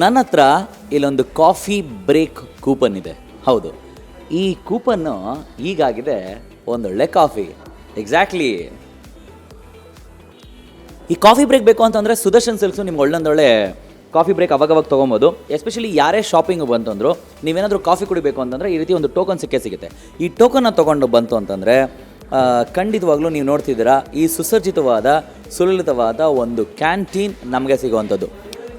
ನನ್ನ ಹತ್ರ ಇಲ್ಲೊಂದು ಕಾಫಿ ಬ್ರೇಕ್ ಕೂಪನ್ ಇದೆ. ಹೌದು. ಈ ಕೂಪನ್ನು ಈಗಾಗಿದೆ ಒಂದೊಳ್ಳೆ ಕಾಫಿ. ಎಕ್ಸಾಕ್ಟ್ಲಿ ಈ ಕಾಫಿ ಬ್ರೇಕ್ ಬೇಕು ಅಂತಂದರೆ ಸುದರ್ಶನ್ ಸಿಲ್ಕ್ಸು ನಿಮ್ಗೆ ಒಳ್ಳೊಂದೊಳ್ಳೆ ಕಾಫಿ ಬ್ರೇಕ್ ಅವಾಗವಾಗ ತೊಗೊಬೋದು. ಎಸ್ಪೆಷಲಿ ಯಾರೇ ಶಾಪಿಂಗ್ ಬಂತಂದ್ರು, ನೀವೇನಾದರೂ ಕಾಫಿ ಕುಡಿಬೇಕು ಅಂತಂದರೆ ಈ ರೀತಿ ಒಂದು ಟೋಕನ್ ಸಿಕ್ಕೇ ಸಿಗುತ್ತೆ. ಈ ಟೋಕನ್ನ ತೊಗೊಂಡು ಬಂತು ಅಂತಂದರೆ ಖಂಡಿತವಾಗ್ಲೂ ನೀವು ನೋಡ್ತಿದ್ದೀರಾ, ಈ ಸುಸರ್ಜಿತವಾದ ಸುಲಲಿತವಾದ ಒಂದು ಕ್ಯಾಂಟೀನ್ ನಮಗೆ ಸಿಗುವಂಥದ್ದು.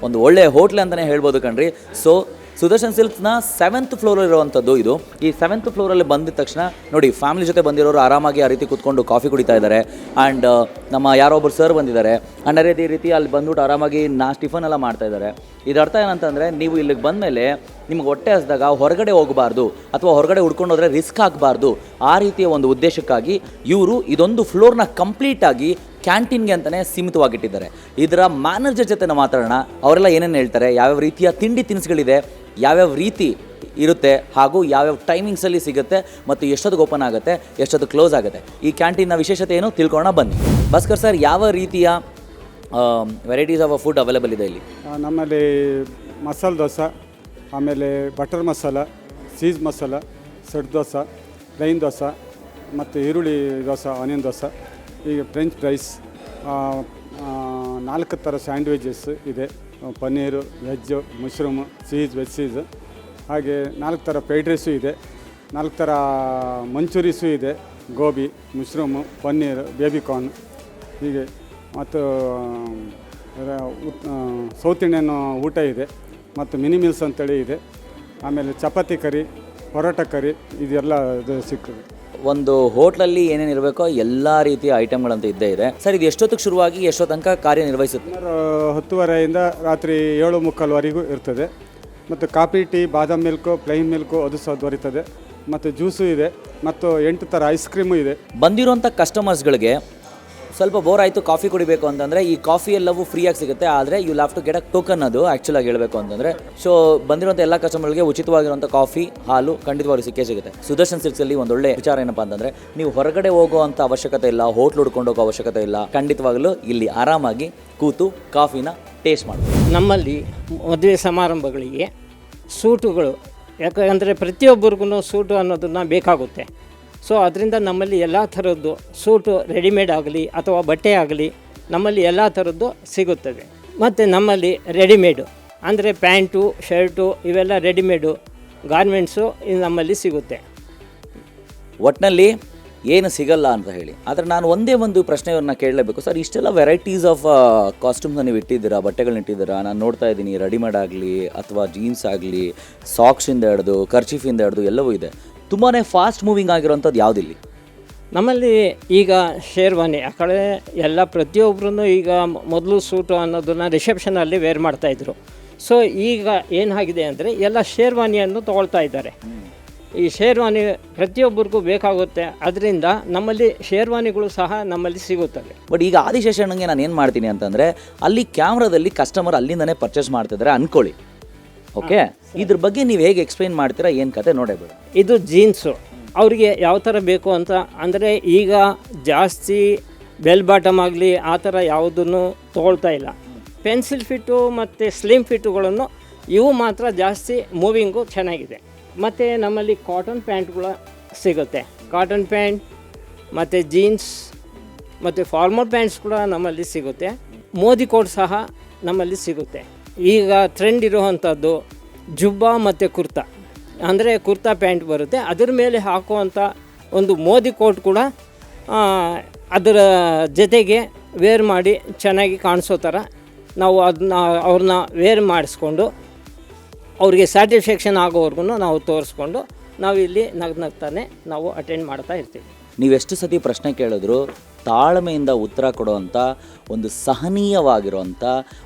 ಒಂದು ಒಳ್ಳೆಯ ಹೋಟ್ಲ್ ಅಂತಲೇ ಹೇಳ್ಬೋದು ಕಣ್ರಿ. ಸೊ ಸುದರ್ಶನ್ ಸಿಲ್ಕ್ಸ್ನ ಸೆವೆಂತ್ ಫ್ಲೋರ್ ಇರುವಂಥದ್ದು ಇದು. ಈ ಸೆವೆಂತ್ ಫ್ಲೋರಲ್ಲಿ ಬಂದಿದ ತಕ್ಷಣ ನೋಡಿ ಫ್ಯಾಮಿಲಿ ಜೊತೆ ಬಂದಿರೋರು ಆರಾಮಾಗಿ ಆ ರೀತಿ ಕೂತ್ಕೊಂಡು ಕಾಫಿ ಕುಡಿತಾ ಇದ್ದಾರೆ. ಆ್ಯಂಡ್ ನಮ್ಮ ಯಾರೊಬ್ಬರು ಸರ್ ಬಂದಿದ್ದಾರೆ. ಆ್ಯಂಡ್ ಅದೇ ರೀತಿ ಅಲ್ಲಿ ಬಂದ್ಬಿಟ್ಟು ಆರಾಮಾಗಿ ನಾ ಟಿಫನ್ ಎಲ್ಲ ಮಾಡ್ತಾ ಇದ್ದಾರೆ. ಇದು ಅರ್ಥ ಏನಂತಂದರೆ, ನೀವು ಇಲ್ಲಿಗೆ ಬಂದಮೇಲೆ ನಿಮ್ಗೆ ಹೊಟ್ಟೆ ಹಸಿದಾಗ ಹೊರಗಡೆ ಹೋಗಬಾರ್ದು ಅಥವಾ ಹೊರಗಡೆ ಹುಡ್ಕೊಂಡು ಹೋದರೆ ರಿಸ್ಕ್ ಆಗಬಾರ್ದು ಆ ರೀತಿಯ ಒಂದು ಉದ್ದೇಶಕ್ಕಾಗಿ ಇವರು ಇದೊಂದು ಫ್ಲೋರ್ನ ಕಂಪ್ಲೀಟಾಗಿ ಕ್ಯಾಂಟೀನ್ಗೆ ಅಂತಲೇ ಸೀಮಿತವಾಗಿಟ್ಟಿದ್ದಾರೆ. ಇದರ ಮ್ಯಾನೇಜರ್ ಜೊತೆ ನಾವು ಮಾತಾಡೋಣ. ಅವರೆಲ್ಲ ಏನೇನು ಹೇಳ್ತಾರೆ, ಯಾವ್ಯಾವ ರೀತಿಯ ತಿಂಡಿ ತಿನಿಸುಗಳಿದೆ, ಯಾವ್ಯಾವ ರೀತಿ ಇರುತ್ತೆ, ಹಾಗೂ ಯಾವ್ಯಾವ ಟೈಮಿಂಗ್ಸಲ್ಲಿ ಸಿಗುತ್ತೆ, ಮತ್ತು ಎಷ್ಟೊತ್ತಿಗೆ ಓಪನ್ ಆಗುತ್ತೆ ಎಷ್ಟೊತ್ತು ಕ್ಲೋಸ್ ಆಗುತ್ತೆ. ಈ ಕ್ಯಾಂಟೀನ್ನ ವಿಶೇಷತೆ ಏನು ತಿಳ್ಕೊಳ್ಳೋಣ, ಬನ್ನಿ. ಭಾಸ್ಕರ್ ಸರ್, ಯಾವ ರೀತಿಯ ವೆರೈಟೀಸ್ ಆಫ್ ಫುಡ್ ಅವೈಲೇಬಲ್ ಇದೆ ಇಲ್ಲಿ? ನಮ್ಮಲ್ಲಿ ಮಸಾಲೆ ದೋಸೆ, ಆಮೇಲೆ butter masala cheese masala set dosa plain dosa, ಮತ್ತು ಈರುಳ್ಳಿ ದೋಸೆ ಆನಿಯನ್ ದೋಸೆ. ಈಗ ಫ್ರೆಂಚ್ ಫ್ರೈಸ್ ನಾಲ್ಕು ಥರ ಸ್ಯಾಂಡ್ವಿಚಸ್ ಇದೆ. Paneer, veg mushroom cheese veg cheese ಹಾಗೆ ನಾಲ್ಕು ಥರ ಫ್ರೈಡ್ ರೈಸು ಇದೆ. ನಾಲ್ಕು ಥರ ಮಂಚೂರಿಸು ಇದೆ. ಗೋಬಿ ಮಶ್ರೂಮು ಪನ್ನೀರು ಬೇಬಿಕಾರ್ನ್ ಹೀಗೆ ಮತ್ತು ಸೌತ್ ಇಂಡಿಯನ್ ಊಟ ಇದೆ. ಮತ್ತು ಮಿನಿ ಮೀಲ್ಸ್ ಅಂತೇಳಿ ಇದೆ. ಆಮೇಲೆ ಚಪಾತಿ ಕರಿ, ಪರೋಟ ಕರಿ, ಇದೆಲ್ಲ ಇದು ಸಿಗ್ತದೆ. ಒಂದು ಹೋಟ್ಲಲ್ಲಿ ಏನೇನು ಇರಬೇಕೋ ಎಲ್ಲ ರೀತಿಯ ಐಟಮ್ಗಳಂತೂ ಇದ್ದೇ ಇದೆ. ಸರ್ ಇದು ಎಷ್ಟೊತ್ತಿಗೆ ಶುರುವಾಗಿ ಎಷ್ಟೋ ತನಕ ಕಾರ್ಯನಿರ್ವಹಿಸುತ್ತೆ? ಸುಮಾರು ಹತ್ತುವರೆಯಿಂದ ರಾತ್ರಿ ಏಳು ಮುಕ್ಕಾಲ್ವರೆಗೂ ಇರ್ತದೆ. ಮತ್ತು ಕಾಫಿ ಟೀ ಬಾದಾಮ್ ಮಿಲ್ಕು ಪ್ಲೈನ್ ಮಿಲ್ಕು ಅದು ಸಹ ದೊರೀತದೆ ಮತ್ತು ಜ್ಯೂಸು ಇದೆ. ಮತ್ತು ಎಂಟು ಥರ ಐಸ್ ಕ್ರೀಮು ಇದೆ. ಬಂದಿರುವಂಥ ಕಸ್ಟಮರ್ಸ್ಗಳಿಗೆ ಸ್ವಲ್ಪ ಬೋರ್ ಆಯಿತು ಕಾಫಿ ಕುಡಿಬೇಕು ಅಂತಂದರೆ ಈ ಕಾಫಿ ಎಲ್ಲವೂ ಫ್ರೀಯಾಗಿ ಸಿಗುತ್ತೆ. ಆದರೆ you have to get a token ಅದು ಆ್ಯಕ್ಚುಲಾಗಿ ಹೇಳಬೇಕು ಅಂತಂದರೆ. ಸೊ ಬಂದಿರುವಂಥ ಎಲ್ಲ ಕಸ್ಟಮರ್ಗಳಿಗೆ ಉಚಿತವಾಗಿರುವಂಥ ಕಾಫಿ ಹಾಲು ಖಂಡಿತವಾಗಿ ಸಿಕ್ಕೇ ಸಿಗುತ್ತೆ. ಸುದರ್ಶನ್ ಸಿಲ್ಕ್ಸಲ್ಲಿ ಒಂದೊಳ್ಳೆ ವಿಚಾರ ಏನಪ್ಪ ಅಂತಂದರೆ, ನೀವು ಹೊರಗಡೆ ಹೋಗುವಂಥ ಅವಶ್ಯಕತೆ ಇಲ್ಲ ಹೋಟ್ಲ್ ಹುಡ್ಕೊಂಡು ಹೋಗೋ ಅವಶ್ಯಕತೆ ಇಲ್ಲ, ಖಂಡಿತವಾಗಲೂ ಇಲ್ಲಿ ಆರಾಮಾಗಿ ಕೂತು ಕಾಫಿನ ಟೇಸ್ಟ್ ಮಾಡಿ ನಮ್ಮಲ್ಲಿ ಮದುವೆ ಸಮಾರಂಭಗಳಿಗೆ ಸೂಟುಗಳು. ಯಾಕಂದರೆ ಪ್ರತಿಯೊಬ್ಬರಿಗೂ ಸೂಟು ಅನ್ನೋದನ್ನು ಬೇಕಾಗುತ್ತೆ. ಸೊ ಅದರಿಂದ ನಮ್ಮಲ್ಲಿ ಎಲ್ಲ ಥರದ್ದು ಸೂಟು ರೆಡಿಮೇಡ್ ಆಗಲಿ ಅಥವಾ ಬಟ್ಟೆ ಆಗಲಿ ನಮ್ಮಲ್ಲಿ ಎಲ್ಲ ಥರದ್ದು ಸಿಗುತ್ತದೆ. ಮತ್ತು ನಮ್ಮಲ್ಲಿ ರೆಡಿಮೇಡು ಅಂದರೆ ಪ್ಯಾಂಟು, ಶರ್ಟು ಇವೆಲ್ಲ ರೆಡಿಮೇಡು ಗಾರ್ಮೆಂಟ್ಸು ಇದು ನಮ್ಮಲ್ಲಿ ಸಿಗುತ್ತೆ. ಒಟ್ಟಿನಲ್ಲಿ ಏನು ಸಿಗಲ್ಲ ಅಂತ ಹೇಳಿ. ಆದರೆ ನಾನು ಒಂದೇ ಒಂದು ಪ್ರಶ್ನೆಯನ್ನ ಕೇಳಲೇಬೇಕು. ಸರ್, ಇಷ್ಟೆಲ್ಲ ವೆರೈಟೀಸ್ ಆಫ್ ಕಾಸ್ಟ್ಯೂಮ್ನ ನೀವು ಇಟ್ಟಿದ್ದೀರಾ? ಬಟ್ಟೆಗಳನ್ನ ಇಟ್ಟಿದ್ದೀರಾ? ನಾನು ನೋಡ್ತಾ ಇದ್ದೀನಿ ರೆಡಿಮೇಡ್ ಆಗಲಿ ಅಥವಾ ಜೀನ್ಸ್ ಆಗಲಿ ಸಾಕ್ಸಿಂದ ಹಿಡ್ದು ಕರ್ಚೀಫಿಂದ ಹಿಡ್ದು ಎಲ್ಲವೂ ಇದೆ. ತುಂಬಾ ಫಾಸ್ಟ್ ಮೂವಿಂಗ್ ಆಗಿರೋಂಥದ್ದು ಯಾವುದಿಲ್ಲ ನಮ್ಮಲ್ಲಿ ಈಗ ಶೇರ್ವಾನಿ ಆ ಕಡೆ ಎಲ್ಲ ಪ್ರತಿಯೊಬ್ಬರೂ ಈಗ ಮೊದಲು ಸೂಟು ಅನ್ನೋದನ್ನು ರಿಸೆಪ್ಷನಲ್ಲಿ ವೇರ್ ಮಾಡ್ತಾಯಿದ್ರು ಸೊ ಈಗ ಏನಾಗಿದೆ ಅಂದರೆ ಎಲ್ಲ ಶೇರ್ವಾನಿಯನ್ನು ತೊಗೊಳ್ತಾ ಇದ್ದಾರೆ. ಈ ಶೇರ್ವಾನಿ ಪ್ರತಿಯೊಬ್ಬರಿಗೂ ಬೇಕಾಗುತ್ತೆ. ಅದರಿಂದ ನಮ್ಮಲ್ಲಿ ಶೇರ್ವಾನಿಗಳು ಸಹ ನಮ್ಮಲ್ಲಿ ಸಿಗುತ್ತವೆ. ಬಟ್ ಈಗ ಆದಿಶೇಷಣ್ಣಗೆ ನಾನು ಏನು ಮಾಡ್ತೀನಿ ಅಂತಂದರೆ ಅಲ್ಲಿ ಕ್ಯಾಮ್ರಾದಲ್ಲಿ ಕಸ್ಟಮರ್ ಅಲ್ಲಿಂದನೇ ಪರ್ಚೇಸ್ ಮಾಡ್ತಿದ್ದಾರೆ ಅನ್ಕೊಳ್ಳಿ. ಓಕೆ? ಇದ್ರ ಬಗ್ಗೆ ನೀವು ಹೇಗೆ ಎಕ್ಸ್ಪ್ಲೈನ್ ಮಾಡ್ತೀರಾ? ಏನು ಕತೆ? ನೋಡೇ ಬಿಡು. ಇದು ಜೀನ್ಸು ಅವರಿಗೆ ಯಾವ ಥರ ಬೇಕು ಅಂತ ಅಂದರೆ ಈಗ ಜಾಸ್ತಿ ಬೆಲ್ ಬಾಟಮ್ ಆಗಲಿ ಆ ಥರ ಯಾವುದನ್ನು ತೊಗೊಳ್ತಾ ಇಲ್ಲ. ಪೆನ್ಸಿಲ್ ಫಿಟ್ಟು ಮತ್ತು ಸ್ಲಿಮ್ ಫಿಟ್ಟುಗಳನ್ನು ಇವು ಮಾತ್ರ ಜಾಸ್ತಿ ಮೂವಿಂಗು ಚೆನ್ನಾಗಿದೆ. ಮತ್ತು ನಮ್ಮಲ್ಲಿ ಕಾಟನ್ ಪ್ಯಾಂಟ್ಗಳು ಸಿಗುತ್ತೆ. ಕಾಟನ್ ಪ್ಯಾಂಟ್ ಮತ್ತು ಜೀನ್ಸ್ ಮತ್ತು ಫಾರ್ಮಲ್ ಪ್ಯಾಂಟ್ಸ್ ಕೂಡ ನಮ್ಮಲ್ಲಿ ಸಿಗುತ್ತೆ. ಮೋದಿ ಕೋಟ್ ಸಹ ನಮ್ಮಲ್ಲಿ ಸಿಗುತ್ತೆ. ಈಗ ಟ್ರೆಂಡ್ ಇರುವಂಥದ್ದು ಜುಬ್ಬಾ ಮತ್ತು ಕುರ್ತಾ. ಅಂದರೆ ಕುರ್ತಾ ಪ್ಯಾಂಟ್ ಬರುತ್ತೆ. ಅದರ ಮೇಲೆ ಹಾಕುವಂಥ ಒಂದು ಮೋದಿ ಕೋಟ್ ಕೂಡ ಅದರ ಜೊತೆಗೆ ವೇರ್ ಮಾಡಿ ಚೆನ್ನಾಗಿ ಕಾಣಿಸೋ ಥರ ನಾವು ಅದನ್ನ, ಅವ್ರನ್ನ ವೇರ್ ಮಾಡಿಸ್ಕೊಂಡು, ಅವ್ರಿಗೆ ಸ್ಯಾಟಿಸ್ಫ್ಯಾಕ್ಷನ್ ಆಗೋವರೆಗೂ ನಾವು ತೋರಿಸ್ಕೊಂಡು ನಾವು ಇಲ್ಲಿ ನಗ್ ನಗ್ತಾನೆ ನಾವು ಅಟೆಂಡ್ ಮಾಡ್ತಾ ಇರ್ತೀವಿ. ನೀವೆಷ್ಟು ಸತಿ ಪ್ರಶ್ನೆ ಕೇಳಿದ್ರು ತಾಳ್ಮೆಯಿಂದ ಉತ್ತರ ಕೊಡುವಂಥ ಒಂದು ಸಹನೀಯವಾಗಿರುವಂಥ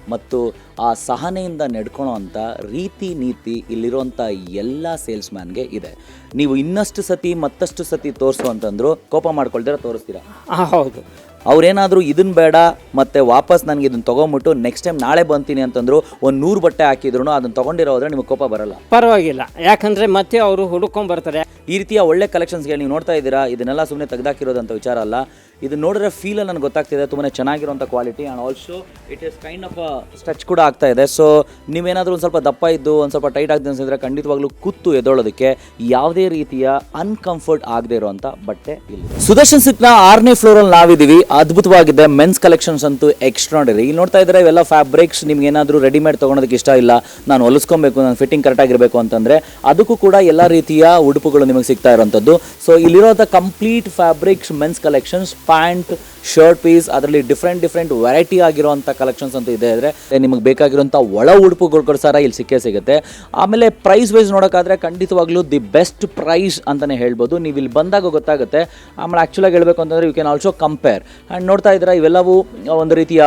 ಮತ್ತು ಆ ಸಹನೆಯಿಂದ ನಡ್ಕೊಳೋವಂಥ ರೀತಿ ನೀತಿ ಇಲ್ಲಿರುವಂಥ ಎಲ್ಲ ಸೇಲ್ಸ್ಮ್ಯಾನ್ಗೆ ಇದೆ. ನೀವು ಇನ್ನಷ್ಟು ಸತಿ ಮತ್ತಷ್ಟು ಸತಿ ತೋರಿಸು ಅಂತಂದ್ರು ಕೋಪ ಮಾಡ್ಕೊಳ್ತೀರಾ ತೋರಿಸ್ತೀರಾ? ಹೌದು. ಅವ್ರೇನಾದರೂ ಇದನ್ನ ಬೇಡ ಮತ್ತೆ ವಾಪಸ್ ನನಗೆ ಇದನ್ನ ತೊಗೊಂಬಿಟ್ಟು ನೆಕ್ಸ್ಟ್ ಟೈಮ್ ನಾಳೆ ಬಂತೀನಿ ಅಂತಂದ್ರು ಒಂದು ನೂರು ಬಟ್ಟೆ ಹಾಕಿದ್ರು ಅದನ್ನ ತೊಗೊಂಡಿರೋದ್ರೆ ನಿಮಗೆ ಕೋಪ ಬರಲ್ಲ. ಪರವಾಗಿಲ್ಲ. ಯಾಕಂದರೆ ಮತ್ತೆ ಅವರು ಹುಡುಕೊಂಡ್ ಬರ್ತಾರೆ. ಈ ರೀತಿಯ ಒಳ್ಳೆ ಕಲೆಕ್ಷನ್ಸ್ಗೆ ನೀವು ನೋಡ್ತಾ ಇದ್ದೀರಾ? ಇದನ್ನೆಲ್ಲ ಸುಮ್ಮನೆ ತೆಗೆದಾಕಿರೋದಂಥ ವಿಚಾರ ಅಲ್ಲ. ಇದು ನೋಡಿದ್ರೆ ಫೀಲ್ ನನಗೆ ಗೊತ್ತಾಗ್ತಿದೆ ತುಂಬಾ ಚೆನ್ನಾಗಿರುವಂಥ quality and also it is kind of stretch ಕೂಡ ಆಗ್ತಾ ಇದೆ. ಸೊ ನೀವೇನಾದರೂ ಒಂದು ಸ್ವಲ್ಪ ದಪ್ಪ ಇದ್ದು, ಒಂದು ಸ್ವಲ್ಪ ಟೈಟ್ ಆಗಿದೆ ಅನ್ಸಿದ್ರೆ ಖಂಡಿತವಾಗ್ಲೂ ಕೂತು ಎದೊಳೋದಕ್ಕೆ ಯಾವುದೇ ರೀತಿಯ ಅನ್ಕಂಫರ್ಟ್ ಆಗದೆ ಇರುವಂಥ ಬಟ್ಟೆ ಇಲ್ಲಿ. ಸುದರ್ಶನ್ ಸಿಕ್ನ ಆರನೇ ಫ್ಲೋರಲ್ಲಿ ನಾವಿದ್ದೀವಿ. ಅದ್ಭುತವಾಗಿದೆ. ಮೆನ್ಸ್ ಕಲೆಕ್ಷನ್ಸ್ ಅಂತೂ ಎಕ್ಸ್ಟ್ರಾಡರಿ ಇಲ್ಲಿ ನೋಡ್ತಾ ಇದ್ರೆ ಇವೆಲ್ಲ ಫ್ಯಾಬ್ರಿಕ್ಸ್ ನಿಮ್ಗೆ ಏನಾದರೂ ರೆಡಿಮೇಡ್ ತೊಗೊಳೋದಕ್ಕೆ ಇಷ್ಟ ಇಲ್ಲ. ನಾನು ಹೊಲಿಸ್ಕೊಬೇಕು, ನಾನು ಫಿಟ್ಟಿಂಗ್ ಕರೆಕ್ಟ್ ಆಗಿರಬೇಕು ಅಂತಂದರೆ, ಅದಕ್ಕೂ ಕೂಡ ಎಲ್ಲ ರೀತಿಯ ಉಡುಪುಗಳು ನಿಮಗೆ ಸಿಗ್ತಾ ಇರೋಂಥದ್ದು. So ಇಲ್ಲಿರೋಂಥ complete fabrics men's collections pant shirt piece ಅದರಲ್ಲಿ ಡಿಫ್ರೆಂಟ್ ಡಿಫ್ರೆಂಟ್ ವೆರೈಟಿ ಆಗಿರುವಂಥ ಕಲೆಕ್ಷನ್ಸ್ ಅಂತ ಇದೆ. ಅಂದರೆ ನಿಮಗೆ ಬೇಕಾಗಿರುವಂಥ ಒಳ ಉಡುಪುಗಳು ಕೊಡ್ಸಾರ ಸರ ಇಲ್ಲಿ ಸಿಕ್ಕೇ ಸಿಗುತ್ತೆ. ಆಮೇಲೆ ಪ್ರೈಸ್ ವೈಸ್ ನೋಡೋಕ್ಕಾದ್ರೆ ಖಂಡಿತವಾಗ್ಲೂ ದಿ ಬೆಸ್ಟ್ ಪ್ರೈಸ್ ಅಂತಲೇ ಹೇಳ್ಬೋದು. ನೀವು ಇಲ್ಲಿ ಬಂದಾಗ ಗೊತ್ತಾಗುತ್ತೆ. ಆಮೇಲೆ ಆ್ಯಕ್ಚುಲಾಗಿ ಹೇಳಬೇಕು ಅಂತಂದರೆ you can also compare and ನೋಡ್ತಾ ಇದ್ದೀರಾ, ಇವೆಲ್ಲವೂ ಒಂದು ರೀತಿಯ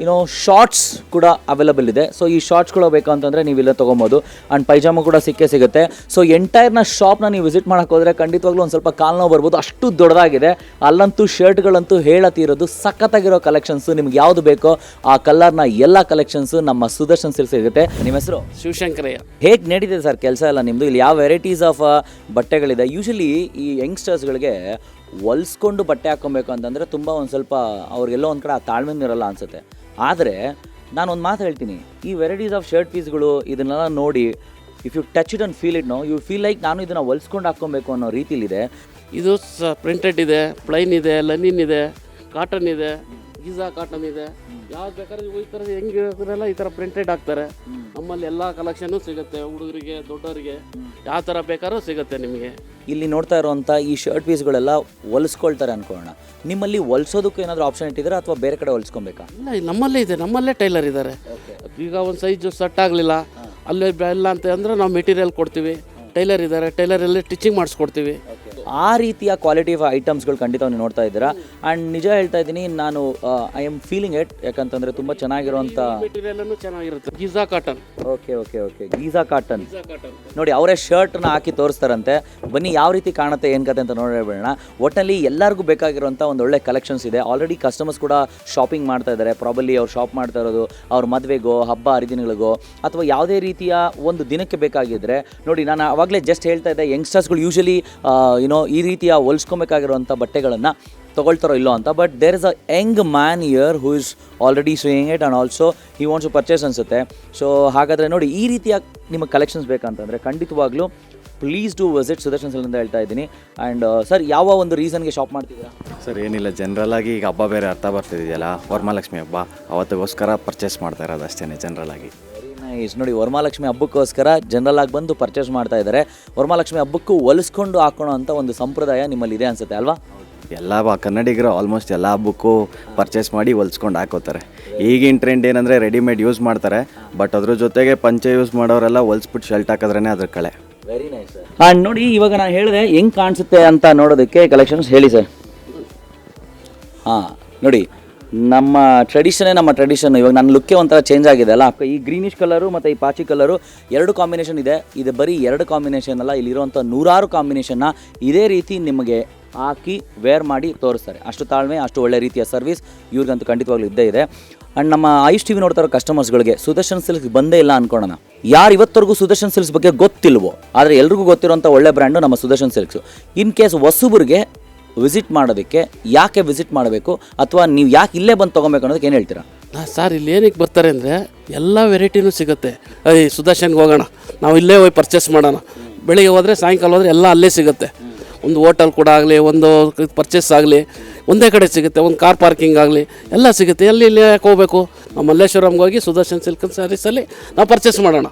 ಯುನೋ ಶಾರ್ಟ್ಸ್ ಕೂಡ ಅವೈಲಬಲ್ ಇದೆ. ಸೊ ಈ ಶಾರ್ಟ್ಸ್ಗಳು ಬೇಕು ಅಂತಂದರೆ ನೀವು ಇಲ್ಲೇ ತೊಗೊಬೋದು. ಆ್ಯಂಡ್ ಪೈಜಾಮ ಕೂಡ ಸಿಕ್ಕೇ ಸಿಗುತ್ತೆ. ಸೊ ಎಂಟೈರ್ನ ಶಾಪ್ನ ನೀವು ವಿಸಿಟ್ ಮಾಡೋಕೆ ಹೋದರೆ ಖಂಡಿತವಾಗ್ಲೂ ಒಂದು ಸ್ವಲ್ಪ ಕಾಲು ನೋವು ಬರ್ಬೋದು. ಅಷ್ಟು ದೊಡ್ಡದಾಗಿದೆ. ಅಲ್ಲಂತೂ ಶರ್ಟ್ಗಳಂತೂ ಹೇಳತ್ತಿರೋದು ಸಖತ್ತಾಗಿರೋ ಕಲೆಕ್ಷನ್ಸು ನಿಮ್ಗೆ ಯಾವುದು ಬೇಕೋ ಆ ಕಲರ್ನ ಎಲ್ಲ ಕಲೆಕ್ಷನ್ಸು ನಮ್ಮ ಸುದರ್ಶನ್ ಸಿಲ್ಕ್ ಸಿಗುತ್ತೆ. ನಿಮ್ಮ ಹೆಸರು? ಶಿವಶಂಕರಯ್ಯ. ಹೇಗೆ ನಡೀತಿದೆ ಸರ್ ಕೆಲಸ ಎಲ್ಲ ನಿಮ್ಮದು ಇಲ್ಲಿ ಯಾವ ವೆರೈಟೀಸ್ ಆಫ್ ಬಟ್ಟೆಗಳಿದೆ? ಯೂಶಲಿ ಈ ಯಂಗ್ಸ್ಟರ್ಸ್ಗಳಿಗೆ ಹೊಲ್ಸ್ಕೊಂಡು ಬಟ್ಟೆ ಹಾಕೊಬೇಕು ಅಂತಂದರೆ ತುಂಬ ಒಂದು ಸ್ವಲ್ಪ ಅವ್ರಿಗೆಲ್ಲೋ ಒಂದು ಕಡೆ ಆ ತಾಳ್ಮೆನೂ ಇರಲ್ಲ ಅನಿಸುತ್ತೆ. ಆದರೆ ನಾನು ಒಂದು ಮಾತು ಹೇಳ್ತೀನಿ. ಈ ವೆರೈಟೀಸ್ ಆಫ್ ಶರ್ಟ್ ಪೀಸ್ಗಳು ಇದನ್ನೆಲ್ಲ ನೋಡಿ if you touch it and feel it no you feel like ನಾನು ಇದನ್ನು ಹೊಲ್ಸ್ಕೊಂಡು ಹಾಕ್ಕೊಬೇಕು ಅನ್ನೋ ರೀತಿಲಿದೆ. ಇದು ಸ ಪ್ರಿಂಟೆಡ್ ಇದೆ ಪ್ಲೈನ್ ಇದೆ ಲನಿನ್ ಇದೆ ಕಾಟನ್ ಇದೆ ಗೀಜಾ ಕಾಟನ್ ಇದೆ. ಯಾವ್ದು ಬೇಕಾದ್ರೆ ಈ ಥರ ಹೆಂಗಿರೋದ್ರೆಲ್ಲ ಈ ಥರ ಪ್ರಿಂಟೆಡ್ ಹಾಕ್ತಾರೆ. ನಮ್ಮಲ್ಲಿ ಎಲ್ಲ ಕಲೆಕ್ಷನು ಸಿಗುತ್ತೆ ಹುಡುಗರಿಗೆ ದೊಡ್ಡವರಿಗೆ ಯಾವ ಥರ ಬೇಕಾದ್ರೂ ಸಿಗುತ್ತೆ ನಿಮಗೆ. ಇಲ್ಲಿ ನೋಡ್ತಾ ಇರುವಂಥ ಈ ಶರ್ಟ್ ಪೀಸ್ಗಳೆಲ್ಲ ಹೊಲಿಸ್ಕೊಳ್ತಾರೆ ಅನ್ಕೊಳ್ಳೋಣ. ನಿಮ್ಮಲ್ಲಿ ಹೊಲ್ಸೋದಕ್ಕೂ ಏನಾದರೂ ಆಪ್ಷನ್ ಇಟ್ಟಿದ್ದೀರಾ ಅಥವಾ ಬೇರೆ ಕಡೆ ಹೊಲಿಸ್ಕೊಬೇಕಾ? ಇಲ್ಲ ನಮ್ಮಲ್ಲೇ ಇದೆ ನಮ್ಮಲ್ಲೇ ಟೈಲರ್ ಇದ್ದಾರೆ. ಈಗ ಒಂದು ಸೈಜು ಸೆಟ್ ಆಗಲಿಲ್ಲ ಅಲ್ಲೇ ಇಲ್ಲ ಅಂತ ಅಂದರೆ ನಾವು ಮೆಟೀರಿಯಲ್ ಕೊಡ್ತೀವಿ. ಟೈಲರ್ ಇದ್ದಾರೆ ಟೈಲರಲ್ಲೇ ಸ್ಟಿಚಿಂಗ್ ಮಾಡಿಸ್ಕೊಡ್ತೀವಿ. ಆ ರೀತಿಯ ಕ್ವಾಲಿಟಿ ಆಫ್ ಐಟಮ್ಸ್ಗಳು ಖಂಡಿತ ನೀವು ನೋಡ್ತಾ ಇದ್ದೀರಾ. ಆ್ಯಂಡ್ ನಿಜ ಹೇಳ್ತಾ ಇದ್ದೀನಿ ನಾನು ಐ ಆಮ್ ಫೀಲಿಂಗ್ ಇಟ್ ಯಾಕಂತಂದರೆ ತುಂಬ ಚೆನ್ನಾಗಿರುವಂಥ ಮೆಟೀರಿಯಲ್ಲೂ ಚೆನ್ನಾಗಿರುತ್ತೆ. Giza cotton okay okay okay Giza cotton ನೋಡಿ ಅವರೇ ಶರ್ಟ್ನ ಹಾಕಿ ತೋರಿಸ್ತಾರಂತೆ. ಬನ್ನಿ ಯಾವ ರೀತಿ ಕಾಣುತ್ತೆ ಏನು ಕತೆ ಅಂತ ನೋಡಬೇಡ ಒಟ್ಟಲ್ಲಿ ಎಲ್ಲರಿಗೂ ಬೇಕಾಗಿರುವಂಥ ಒಂದು ಒಳ್ಳೆ ಕಲೆಕ್ಷನ್ಸ್ ಇದೆ. ಆಲ್ರೆಡಿ ಕಸ್ಟಮರ್ಸ್ ಕೂಡ ಶಾಪಿಂಗ್ ಮಾಡ್ತಾ ಇದ್ದಾರೆ. ಪ್ರಾಬಲಿ ಅವ್ರು ಶಾಪ್ ಮಾಡ್ತಾ ಇರೋದು ಅವ್ರ ಮದುವೆಗೋ ಹಬ್ಬ ಹರಿದಿನಗಳಿಗೋ ಅಥವಾ ಯಾವುದೇ ರೀತಿಯ ಒಂದು ದಿನಕ್ಕೆ ಬೇಕಾಗಿದ್ದರೆ ನೋಡಿ ನಾನು ಆವಾಗಲೇ ಜಸ್ಟ್ ಹೇಳ್ತಾ ಇದ್ದೆ ಯಂಗ್ಸ್ಟರ್ಸ್ಗಳು ಯೂಶಲಿ ಯುನೋ ಈ ರೀತಿಯ ಹೊಲ್ಸ್ಕೊಬೇಕಾಗಿರುವಂಥ ಬಟ್ಟೆಗಳನ್ನು ತೊಗೊಳ್ತಾರೋ ಇಲ್ಲೋ ಅಂತ. But there is a young man here who is already sewing it and also he wants to purchase ಅನಿಸುತ್ತೆ. ಸೊ ಹಾಗಾದರೆ ನೋಡಿ, ಈ ರೀತಿಯ ನಿಮಗೆ ಕಲೆಕ್ಷನ್ಸ್ ಬೇಕಂತಂದರೆ ಖಂಡಿತವಾಗ್ಲೂ please do visit Sudarshan sale ಅಂತ ಹೇಳ್ತಾ ಇದ್ದೀನಿ. ಆ್ಯಂಡ್ ಸರ್ ಯಾವ ಒಂದು ರೀಸನ್ಗೆ ಶಾಪ್ ಮಾಡ್ತಿದ್ದೀರಾ? ಸರ್, ಏನಿಲ್ಲ ಜನರಲ್ ಆಗಿ ಈಗ ಹಬ್ಬ ಬೇರೆ ಅರ್ಥ ಬರ್ತಿದೆಯಲ್ಲ. ವರಮಹಾಲಕ್ಷ್ಮಿ ಹಬ್ಬ. ಅವತ್ತಿಗೋಸ್ಕರ ಪರ್ಚೇಸ್ ಮಾಡ್ತಾ ಇರೋದು ಅಷ್ಟೇ ಜನರಲ್ ನೈಸ್ ನೋಡಿ ವರಮಹಾಲಕ್ಷ್ಮಿ ಹಬ್ಬಕ್ಕೋಸ್ಕರ ಜನರಲ್ ಆಗಿ ಬಂದು ಪರ್ಚೇಸ್ ಮಾಡ್ತಾ ಇದ್ದಾರೆ. ವರಮಹಾಲಕ್ಷ್ಮಿ ಹಬ್ಬಕ್ಕೂ ಹೊಲಿಸ್ಕೊಂಡು ಹಾಕೋಣ ಅಂತ ಒಂದು ಸಂಪ್ರದಾಯ ನಿಮ್ಮಲ್ಲಿ ಇದೆ ಅನ್ಸುತ್ತೆ ಅಲ್ವಾ? ಎಲ್ಲ ಬ- ಕನ್ನಡಿಗರು ಆಲ್ಮೋಸ್ಟ್ ಎಲ್ಲ ಹಬ್ಬಕ್ಕೂ ಪರ್ಚೇಸ್ ಮಾಡಿ ಹೊಲಿಸ್ಕೊಂಡು ಹಾಕೋತಾರೆ. ಈಗಿನ ಟ್ರೆಂಡ್ ಏನಂದರೆ ರೆಡಿಮೇಡ್ ಯೂಸ್ ಮಾಡ್ತಾರೆ. ಬಟ್ ಅದ್ರ ಜೊತೆಗೆ ಪಂಚೆ ಯೂಸ್ ಮಾಡೋರೆಲ್ಲ ಹೊಲ್ಸ್ಬಿಟ್ಟು ಶರ್ಟ್ ಹಾಕಿದ್ರೇ ಅದ್ರ ಕಳೆ. ವೆರಿ ನೈಸ್ ಅಂಡ್ ನೋಡಿ ಇವಾಗ ನಾನು ಹೇಳಿದೆ ಹೆಂಗೆ ಕಾಣಿಸುತ್ತೆ ಅಂತ ನೋಡೋದಕ್ಕೆ ಕಲೆಕ್ಷನ್ಸ್ ಹೇಳಿ ಸರ್ ಹಾಂ ನೋಡಿ ನಮ್ಮ ಟ್ರೆಡಿಷನ್ನೇ ನಮ್ಮ ಟ್ರೆಡಿಷನ್ ಇವಾಗ ನನ್ನ ಲುಕ್ಕೇ ಒಂಥರ ಚೇಂಜ್ ಆಗಿದೆ ಅಲ್ಲ? ಈ ಗ್ರೀನಿಶ್ ಕಲರು ಮತ್ತು ಈ ಪಾಚಿ ಕಲರು ಎರಡು ಕಾಂಬಿನೇಷನ್ ಇದೆ. ಇದು ಬರೀ ಎರಡು ಕಾಂಬಿನೇಷನ್ ಅಲ್ಲ ಇಲ್ಲಿರುವಂಥ ನೂರಾರು ಕಾಂಬಿನೇಷನ್ನ ಇದೇ ರೀತಿ ನಿಮಗೆ ಹಾಕಿ ವೇರ್ ಮಾಡಿ ತೋರಿಸ್ತಾರೆ. ಅಷ್ಟು ತಾಳ್ಮೆ, ಅಷ್ಟು ಒಳ್ಳೆ ರೀತಿಯ ಸರ್ವಿಸ್ ಇವ್ರಿಗಂತೂ ಖಂಡಿತವಾಗ್ಲೂ ಇದ್ದೇ ಇದೆ. ಆ್ಯಂಡ್ ನಮ್ಮ ಆಯುಷ್ ಟಿವಿ ವಿ ನೋಡ್ತಾರೋ ಕಸ್ಟಮರ್ಸ್ಗಳಿಗೆ ಸುದರ್ಶನ್ ಸಿಲ್ಕ್ಸ್ ಬಂದೇ ಇಲ್ಲ ಅನ್ಕೊಳ್ಳೋಣ ಯಾರು ಇವತ್ತರೆಗೂ ಸುದರ್ಶನ್ ಸಿಲ್ಕ್ಸ್ ಬಗ್ಗೆ ಗೊತ್ತಿಲ್ವೋ, ಆದರೆ ಎಲ್ರಿಗೂ ಗೊತ್ತಿರುವಂಥ ಒಳ್ಳೆ ಬ್ರ್ಯಾಂಡು ನಮ್ಮ ಸುದರ್ಶನ್ ಸಿಲ್ಕ್ಸು ಇನ್ ಕೇಸ್ ಹೊಸಬ್ರಿಗೆ ವಿಸಿಟ್ ಮಾಡೋದಕ್ಕೆ ಯಾಕೆ ವಿಸಿಟ್ ಮಾಡಬೇಕು? ಅಥವಾ ನೀವು ಯಾಕೆ ಇಲ್ಲೇ ಬಂದು ತೊಗೊಬೇಕು ಅನ್ನೋದಕ್ಕೆ ಏನು ಹೇಳ್ತೀರಾ? ಸರ್, ಇಲ್ಲಿ ಏನಕ್ಕೆ ಬರ್ತಾರೆ ಅಂದರೆ ಎಲ್ಲ ವೆರೈಟಿನೂ ಸಿಗುತ್ತೆ. ಅಯ್ಯ ಸುದರ್ಶನ್ಗೆ ಹೋಗೋಣ, ನಾವು ಇಲ್ಲೇ ಹೋಗಿ ಪರ್ಚೇಸ್ ಮಾಡೋಣ. ಬೆಳಿಗ್ಗೆ ಹೋದರೆ, ಸಾಯಂಕಾಲ ಹೋದರೆ ಎಲ್ಲ ಅಲ್ಲೇ ಸಿಗುತ್ತೆ. ಒಂದು ಹೋಟೆಲ್ ಕೂಡ ಆಗಲಿ, ಒಂದು ಪರ್ಚೇಸ್ ಆಗಲಿ, ಒಂದೇ ಕಡೆ ಸಿಗುತ್ತೆ. ಒಂದು ಕಾರ್ ಪಾರ್ಕಿಂಗ್ ಆಗಲಿ, ಎಲ್ಲ ಸಿಗುತ್ತೆ. ಎಲ್ಲಿ ಇಲ್ಲಿ ಯಾಕೆ ಹೋಗಬೇಕು? ನಾವು ಮಲ್ಲೇಶ್ವರಂಗೆ ಹೋಗಿ ಸುದರ್ಶನ್ ಸಿಲ್ಕನ್ ಸ್ಯಾರೀಸಲ್ಲಿ ನಾವು ಪರ್ಚೇಸ್ ಮಾಡೋಣ.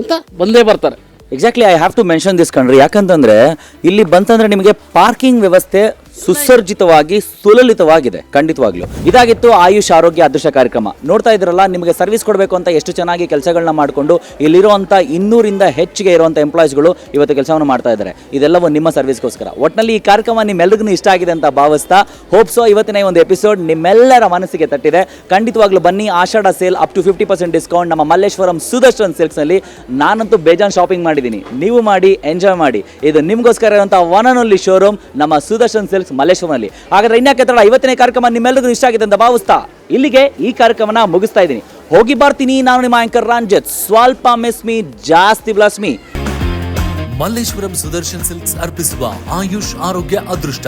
ಅಂತ ಬಂದೇ ಬರ್ತಾರೆ. Exactly I have to mention this ಕಣ್ರಿ ಯಾಕಂತಂದ್ರೆ ಇಲ್ಲಿ ಬಂತಂದ್ರೆ ನಿಮಗೆ ಪಾರ್ಕಿಂಗ್ ವ್ಯವಸ್ಥೆ ಸುಸರ್ಜಿತವಾಗಿ, ಸುಲಲಿತವಾಗಿದೆ, ಖಂಡಿತವಾಗ್ಲು. ಇದಾಗಿತ್ತು ಆಯುಷ್ ಆರೋಗ್ಯ ಅದೃಶ್ಯ ಕಾರ್ಯಕ್ರಮ. ನೋಡ್ತಾ ಇದ್ರಲ್ಲ ನಿಮಗೆ ಸರ್ವಿಸ್ ಕೊಡಬೇಕು ಅಂತ ಎಷ್ಟು ಚೆನ್ನಾಗಿ ಕೆಲಸಗಳನ್ನ ಮಾಡಿಕೊಂಡು ಇಲ್ಲಿರುವಂಥ ಇನ್ನೂರಿಂದ ಹೆಚ್ಚಿಗೆ ಇರುವಂಥ ಎಂಪ್ಲಾಯೀಸ್ಗಳು ಇವತ್ತು ಕೆಲಸವನ್ನು ಮಾಡ್ತಾ ಇದ್ದಾರೆ. ಇದೆಲ್ಲವೂ ನಿಮ್ಮ ಸರ್ವಿಸ್ಗೋಸ್ಕರ. ಒಟ್ಟಿನಲ್ಲಿ ಈ ಕಾರ್ಯಕ್ರಮ ನಿಮ್ಮೆಲ್ಲರಿಗೂ ಇಷ್ಟ ಆಗಿದೆ ಅಂತ ಭಾವಿಸ್ತಾ ಹೋಪ್ಸೋ ಇವತ್ತಿನ ಒಂದು ಎಪಿಸೋಡ್ ನಿಮ್ಮೆಲ್ಲರ ಮನಸ್ಸಿಗೆ ತಟ್ಟಿದೆ. ಖಂಡಿತವಾಗ್ಲೂ ಬನ್ನಿ, Ashada sale up to fifty percent discount ನಮ್ಮ ಮಲ್ಲೇಶ್ವರಂ ಸುದರ್ಶನ್ ಸಿಲ್ಕ್ಸ್ನಲ್ಲಿ ನಾನಂತೂ ಬೇಜಾನ್ ಶಾಪಿಂಗ್ ಮಾಡಿದ್ದೀನಿ ನೀವು ಮಾಡಿ ಎಂಜಾಯ್ ಮಾಡಿ. ಇದು ನಿಮಗೋಸ್ಕರ ಇರುವಂಥ ಒನ್ ಅನ್ ಓನ್ಲಿ ಶೋರೂಮ್ ನಮ್ಮ ಸುದರ್ಶನ್ ಸಿಲ್ಕ್ಸ್ ಮಲ್ಲೇಶ್ವರನಲ್ಲಿ ಹಾಗಾದ್ರೆ ಇನ್ಯಾಕೆ ತಡ ಇವತ್ತಿನ ಕಾರ್ಯಕ್ರಮ ನಿಮ್ಮೆಲ್ಲರಿಗೂ ಇಷ್ಟ ಆಗಿದೆ ಅಂತ ಭಾವಿಸ್ತಾ ಇಲ್ಲಿಗೆ ಈ ಕಾರ್ಯಕ್ರಮನ ಮುಗಿಸ್ತಾ ಇದ್ದೀನಿ. ಹೋಗಿ ಬರ್ತೀನಿ ನಾನು ನಿಮ್ಮ ಆಂಕರ್ ರಾಂಜತ್. ಸ್ವಲ್ಪ ಮಿಸ್ ಮೀ ಜಾಸ್ತಿ bless me Malleswaram Sudarshan silks ಅರ್ಪಿಸುವ ಆಯುಷ್ ಆರೋಗ್ಯ ಅದೃಷ್ಟ.